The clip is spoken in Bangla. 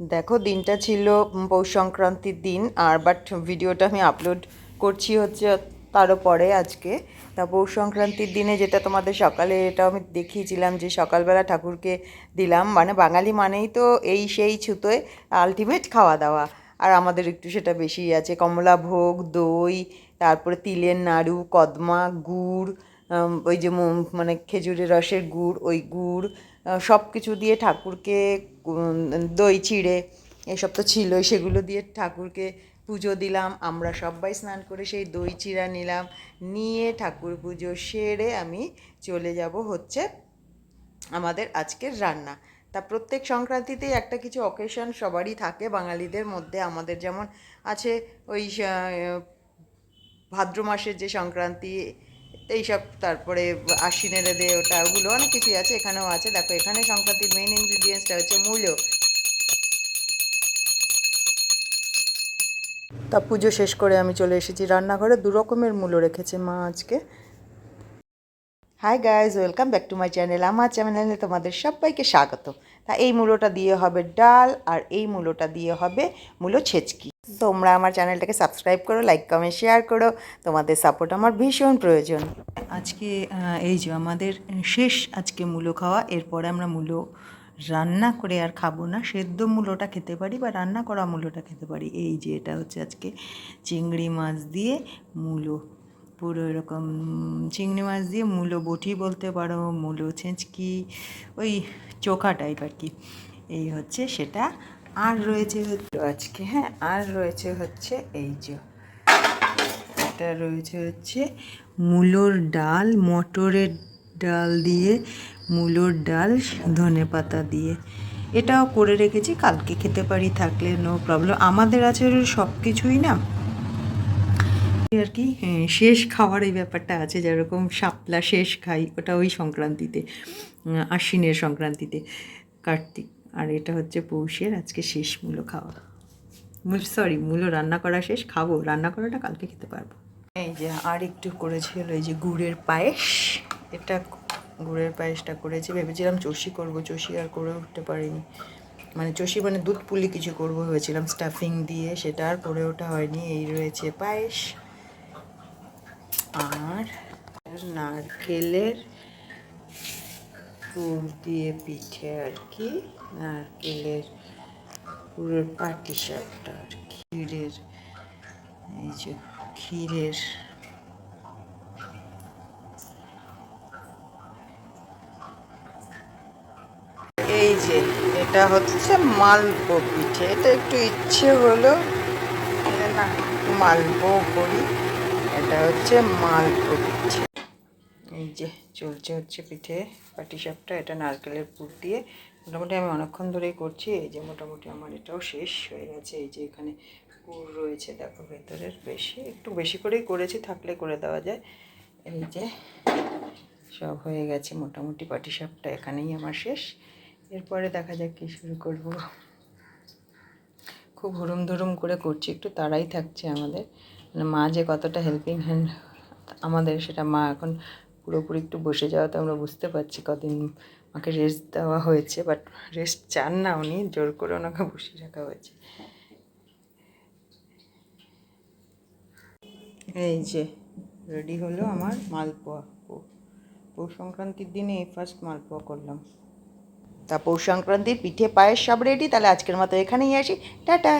দেখো, দিনটা ছিল পৌষ সংক্রান্তির দিন, আর বাট ভিডিওটা আমি আপলোড করছি হচ্ছে তারও পরে আজকে। তা পৌষ সংক্রান্তির দিনে যেটা তোমাদের সকালে এটা আমি দেখিয়েছিলাম যে সকালবেলা ঠাকুরকে দিলাম। মানে বাঙালি মানেই তো এই সেই ছুতোয় আলটিমেট খাওয়া দাওয়া আর আমাদের একটু সেটা বেশি আছে, কমলা ভোগ, দই, তারপরে তিলের নাড়ু, কদমা, গুড় ওই যে মানে খেজুরের রসের গুড়, ওই গুড় সব কিছু দিয়ে ঠাকুরকে দই চিড়ে এসব তো ছিলই, সেগুলো দিয়ে ঠাকুরকে পুজো দিলাম। আমরা সবাই স্নান করে সেই দই চিড়া নিলাম। নিয়ে ঠাকুর পুজো সেরে আমি চলে যাব হচ্ছে আমাদের আজকের রান্না। তা প্রত্যেক সংক্রান্তিতেই একটা কিছু অকেশন সবারই থাকে। বাঙালিদের মধ্যে আমাদের যেমন আছে ওই ভাদ্র মাসের যে সংক্রান্তি এইসব, তারপরে আশ্বিনের দে ওটা, ওগুলো অনেক কিছুই আছে, এখানেও আছে। দেখো, এখানে সংক্রান্তির মেইন ইনগ্রিডিয়েন্টসটা হচ্ছে মূলো। তা পুজো শেষ করে আমি চলে এসেছি রান্নাঘরে, দু রকমের মূলো রেখেছে মা আজকে। Hi guys welcome back to my channel আমার চ্যানেলে তোমাদের সবাইকে স্বাগত। তা এই মূলোটা দিয়ে হবে ডাল আর এই মূলোটা দিয়ে হবে মূলো ছেচকি। তোমরা আমার চ্যানেলটাকে সাবস্ক্রাইব করো, লাইক, কমেন্ট, শেয়ার করো। তোমাদের সাপোর্ট আমার ভীষণ প্রয়োজন। আজকে এই যে আমাদের শেষ আজকে মূলো খাওয়া, এরপরে আমরা মূলো রান্না করে আর খাব না। সেদ্ধ মূলোটা খেতে পারি বা রান্না করা মূলোটা খেতে পারি। এই যে এটা হচ্ছে আজকে চিংড়ি মাছ দিয়ে মূলো। পুরো এরকম চিংড়ি মাছ দিয়ে মূলো বটি বলতে পারো, মূলো ছেঁচকি, ওই চোখা টাইপ আর কি। এই হচ্ছে সেটা। আর রয়েছে আজকে হ্যাঁ আর রয়েছে হচ্ছে এই যে, এটা রয়েছে হচ্ছে মূলোর ডাল, মটরের ডাল দিয়ে, মূলোর ডাল, ধনে পাতা দিয়ে। এটাও করে রেখেছি, কালকে খেতে পারি থাকলে নো প্রবলেম আমাদের আছে সব কিছুই না আর কি হ্যাঁ, শেষ খাওয়ার এই ব্যাপারটা আছে যেরকম শাপলা শেষ খাই ওটা ওই সংক্রান্তিতে আশ্বিনের সংক্রান্তিতে কার্তিক। আর এটা হচ্ছে পৌষের আজকে শেষ মূলো খাওয়া। মূল সরি মূলো রান্না করা শেষ খাব রান্না করাটা কালকে খেতে পারব। এই যে আর একটু করেছিল এই যে গুড়ের পায়েস। এটা গুড়ের পায়েসটা করেছি ভেবেছিলাম চষি করব চষি আর করে উঠতে পারিনি। মানে চষি মানে দুধ পুলি কিছু করব ভেবেছিলাম স্টাফিং দিয়ে সেটা আর করে ওঠা হয়নি এই রয়েছে পায়েস। আর নারকেলের পুর দিয়ে পিঠে আর কি, নারকেলের পুরের পাটি সাপটা আর ক্ষীরের, এই যে ক্ষীরের এই যে এটা হচ্ছে মালপো পিঠে, এটা একটু ইচ্ছে হলো, না মালপো করি। এটা হচ্ছে মালপো পিঠে। এই যে চলছে হচ্ছে পিঠে পাটিসাপটা এটা নারকেলের পুর দিয়ে। মোটামুটি আমি অনেকক্ষণ ধরেই করছি, এই যে মোটামুটি আমার এটাও শেষ হয়ে গেছে। এই যে এখানে পুর রয়েছে, দেখো ভেতরের। বেশি, একটু বেশি করেই করেছি, থাকলে করে দেওয়া যায়। এই যে সব হয়ে গেছে, মোটামুটি পাটিসাপটা এখানেই আমার শেষ। এরপরে দেখা যাক কী শুরু করব। খুব হুড়ুম ধুরুম করে করছি, একটু তাড়াই থাকছে আমাদের। মা যে কতটা হেল্পিং হ্যান্ড আমাদের সেটা মা এখন পুরোপুরি একটু বসে যাওয়াতে আমরা বুঝতে পারছি কদিন মাকে রেস্ট দেওয়া হয়েছে বাট রেস্ট চান না উনি, জোর করে ওনাকে বসিয়ে রাখা হয়েছে। এই যে রেডি হলো আমার মালপোয়া। পৌষ সংক্রান্তির দিনে এই ফার্স্ট মালপোয়া করলাম। তা পৌষ সংক্রান্তির পিঠে পায়েস সব রেডি তাহলে আজকের মতো এখানেই আসি। টাটা!